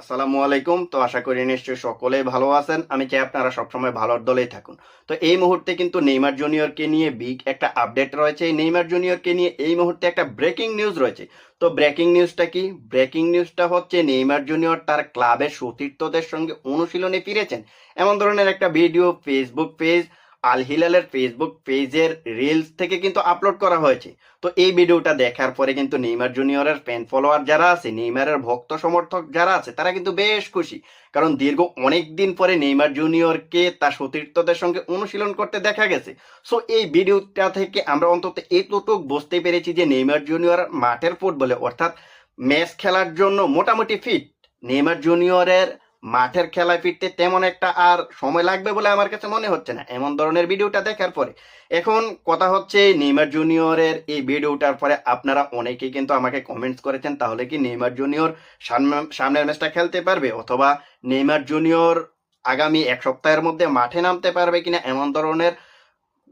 আসসালামু আলাইকুম। তো আশা করি নিশ্চয়ই সকলেই ভালো আছেন। আমি চাই আপনারা সবসময় ভালোর দলেই থাকুন। তো এই মুহূর্তে কিন্তু নেইমার জুনিয়রকে নিয়ে বিগ একটা আপডেট রয়েছে। এই নেইমার জুনিয়রকে নিয়ে এই মুহূর্তে একটা ব্রেকিং নিউজ রয়েছে। তো ব্রেকিং নিউজটা কি? ব্রেকিং নিউজটা হচ্ছে নেইমার জুনিয়র তার ক্লাবের সতীর্থদের সঙ্গে অনুশীলনে ফিরেছেন। এমন ধরনের একটা ভিডিও ফেসবুক পেজ আল হিলালের ফেসবুক পেজের রিলস থেকে কিন্তু আপলোড করা হয়েছে। তো এই ভিডিওটা দেখার পরে কিন্তু নেইমার জুনিয়রের ফ্যান ফলোয়ার যারা আছে, নেইমারের ভক্ত সমর্থক যারা আছে, তারা কিন্তু বেশ খুশি। কারণ দীর্ঘ অনেক দিন পরে নেইমার জুনিয়রকে তার সতীর্থদের সঙ্গে অনুশীলন করতে দেখা গেছে। সো এই ভিডিওটা থেকে আমরা অন্তত এতটুকু বুঝতে পেরেছি যে নেইমার জুনিয়র মাঠের ফুটবলে অর্থাৎ ম্যাচ খেলার জন্য মোটামুটি ফিট নেইমার জুনিয়রের মাঠের খেলায় ফিরতে তেমন একটা আর সময় লাগবে বলে আমার কাছে মনে হচ্ছে না। এমন ধরনের ভিডিওটা দেখার পরে। এখন কথা হচ্ছে নেইমার জুনিয়রের এই ভিডিওটার পরে আপনারা অনেকেই কিন্তু আমাকে কমেন্টস করেছেন, তাহলে কি নেইমার জুনিয়র সামনে- সামনের ম্যাচটা খেলতে পারবে? অথবা নেইমার জুনিয়র আগামী এক সপ্তাহের মধ্যে মাঠে নামতে পারবে কিনা? এমন ধরনের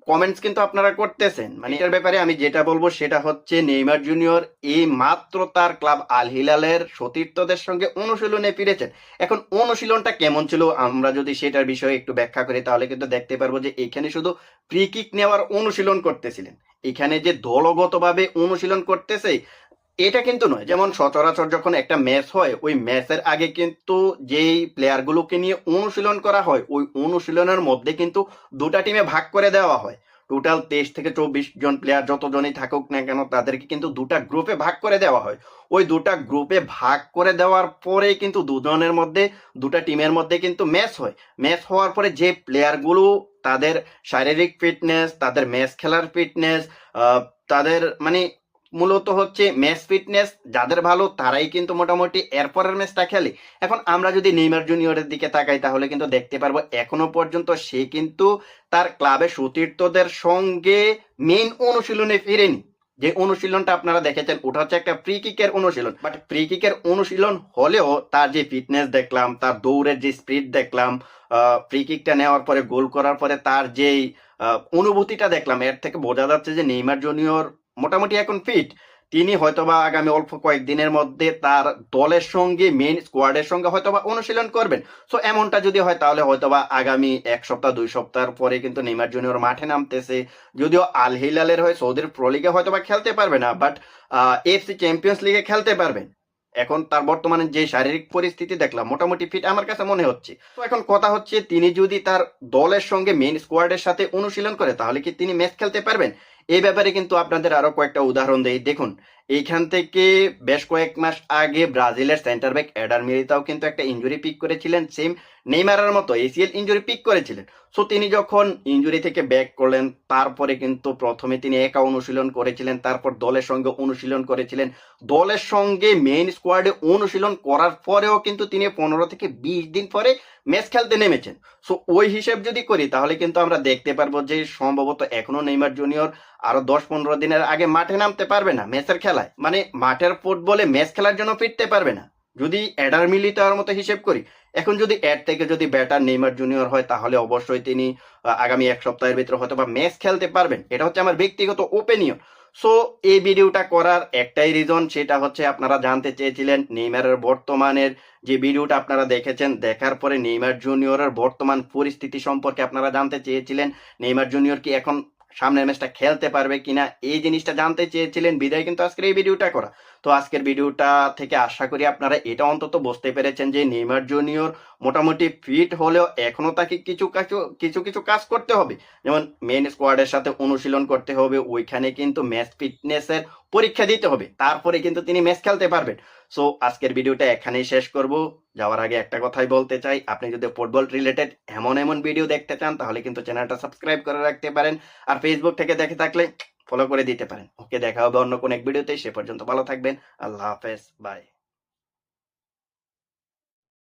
কমেন্টস কিন্তু আপনারা করতেছেন। মানে এটার ব্যাপারে আমি যেটা বলব সেটা হচ্ছে নেইমার জুনিয়র এই মাত্র তার ক্লাব আল হিলালের সতীর্থদের সঙ্গে অনুশীলনে ফিরেছেন। এখন অনুশীলনটা কেমন ছিল আমরা যদি সেটার বিষয়ে একটু ব্যাখ্যা করি, তাহলে কিন্তু দেখতে পারব যে এখানে শুধু ফ্রি কিক নেওয়ার অনুশীলন করতেছিলেন। এখানে যে দলগতভাবে অনুশীলন করতেছে এটা কিন্তু নয়। যেমন সচরাচর যখন একটা ম্যাচ হয়, ওই ম্যাচের আগে কিন্তু যেই প্লেয়ারগুলোকে নিয়ে অনুশীলন করা হয়, ওই অনুশীলনের মধ্যে কিন্তু দুটা টিমে ভাগ করে দেওয়া হয়। টোটাল তেইশ থেকে চব্বিশ জন প্লেয়ার যতজনই থাকুক না কেন, তাদেরকে কিন্তু দুটা গ্রুপে ভাগ করে দেওয়া হয়। ওই দুটা গ্রুপে ভাগ করে দেওয়ার পরে কিন্তু দুজনের মধ্যে, দুটা টিমের মধ্যে কিন্তু ম্যাচ হয়। ম্যাচ হওয়ার পরে যে প্লেয়ারগুলো তাদের শারীরিক ফিটনেস তাদের ম্যাচ খেলার ফিটনেস তাদের মানে মূলত হচ্ছে ম্যাচ ফিটনেস যাদের ভালো তারাই কিন্তু মোটামুটি এরপরের ম্যাচটা খেলে। এখন আমরা যদি নেইমার জুনিয়রের দিকে তাকাই, তাহলে কিন্তু দেখতে পারব এখনও পর্যন্ত সে কিন্তু তার ক্লাবের সতীর্থদের সঙ্গে মেইন অনুশীলনে ফিরেনি। যে অনুশীলনটা আপনারা দেখেছেন, ওটা হচ্ছে একটা ফ্রি কিকের অনুশীলন। বাট ফ্রি কিকের অনুশীলন হলেও তার যে ফিটনেস দেখলাম, তার দৌড়ের যে স্পিড দেখলাম ফ্রি কিকটা নেওয়ার পরে গোল করার পরে তার যেই অনুভূতিটা দেখলাম, এর থেকে বোঝা যাচ্ছে যে নেইমার জুনিয়র মোটামুটি এখন ফিট তিনি হয়তোবা আগামী অল্প কয়েকদিনের মধ্যে তার দলের সঙ্গে মেইন স্কোয়াডের সঙ্গে হয়তোবা অনুশীলন করবেন। সো এমনটা যদি হয়, তাহলে হয়তোবা আগামী এক সপ্তাহ, দুই সপ্তাহ পরে কিন্তু নেইমার জুনিয়র মাঠে নামতেছে। যদিও আল হিলালের হয়ে সৌদির প্রো লিগে হয়তোবা খেলতে পারবে না বাট এফসি চ্যাম্পিয়ন্স লিগে খেলতে পারবেন এখন তার বর্তমানে যে শারীরিক পরিস্থিতি দেখলাম, মোটামুটি ফিট আমার কাছে মনে হচ্ছে। তো এখন কথা হচ্ছে, তিনি যদি তার দলের সঙ্গে মেন স্কোয়াডের সাথে অনুশীলন করে, তাহলে কি তিনি ম্যাচ খেলতে পারবেন? এই ব্যাপারে কিন্তু আপনাদের আরও কয়েকটা উদাহরণ দেই। দেখুন এইখান থেকে বেশ কয়েক মাস আগে ব্রাজিলের সেন্টার ব্যাক এডার মিলিতাও কিন্তু একটা ইঞ্জুরি পিক করেছিলেন সেম নেইমারের মতো এসিএল ইঞ্জুরি পিক করেছিলেন। সো তিনি যখন ইঞ্জুরি থেকে ব্যাক করলেন, তারপরে কিন্তু প্রথমে তিনি একা অনুশীলন করেছিলেন, তারপর দলের সঙ্গে অনুশীলন করেছিলেন। দলের সঙ্গে মেইন স্কোয়াডে অনুশীলন করার পরেও কিন্তু তিনি পনেরো থেকে বিশ দিন পরে ম্যাচ খেলতে নেমেছেন। সো ওই হিসেব যদি করি, তাহলে কিন্তু আমরা দেখতে পারব যে সম্ভবত এখনও নেইমার জুনিয়র আরও দশ পনেরো দিনের আগে মাঠে নামতে পারবে না ম্যাচের খেলায়। মানে মাঠের ফুটবলে ম্যাচ খেলার জন্য ফিরতে পারবে না। যদি অ্যাডার মিলি দেওয়ার মতো হিসেব করি, এখন যদি অ্যাড থেকে যদি ব্যাটার নেইমার জুনিয়র হয়, তাহলে অবশ্যই তিনি আগামী এক সপ্তাহের ভিতরে হয়তো বা ম্যাচ খেলতে পারবেন। এটা হচ্ছে আমার ব্যক্তিগত ওপিনিয়ন সো এই ভিডিওটা করার একটাই রিজন সেটা হচ্ছে আপনারা জানতে চেয়েছিলেন নেইমারের বর্তমানের যে ভিডিওটা আপনারা দেখেছেন, দেখার পরে নেইমার জুনিয়রের বর্তমান পরিস্থিতি সম্পর্কে আপনারা জানতে চেয়েছিলেন। নেইমার জুনিয়র কি এখন সামনের ম্যাচটা খেলতে পারবে কিনা, এই জিনিসটা জানতে চেয়েছিলেন। বিদায় কিন্তু আজকের এই ভিডিওটা করা। তো আজকের ভিডিওটা থেকে আশা করি আপনারা এটা অন্তত বুঝতে পেরেছেন যে নেইমার জুনিয়র মোটামুটি ফিট হলেও এখনও তাকে কিছু কিছু কিছু কিছু কাজ করতে হবে। যেমন মেন স্কোয়াডের সাথে অনুশীলন করতে হবে, ওইখানে কিন্তু ম্যাচ ফিটনেসের পরীক্ষা দিতে হবে। তারপরে কিন্তু তিনি ম্যাচ খেলতে পারবেন। সো আজকের ভিডিওটা এখানেই শেষ করব। যাওয়ার আগে একটা কথাই বলতে চাই, আপনি যদি ফুটবল রিলেটেড এমন এমন ভিডিও দেখতে চান, তাহলে কিন্তু চ্যানেলটা সাবস্ক্রাইব করে রাখতে পারেন। আর ফেসবুক থেকে দেখে থাকলে ফলো করে দিতে পারেন। ওকে দেখা হবে অন্য কোন এক ভিডিওতে সে পর্যন্ত ভালো থাকবেন। আল্লাহ হাফেজ। বাই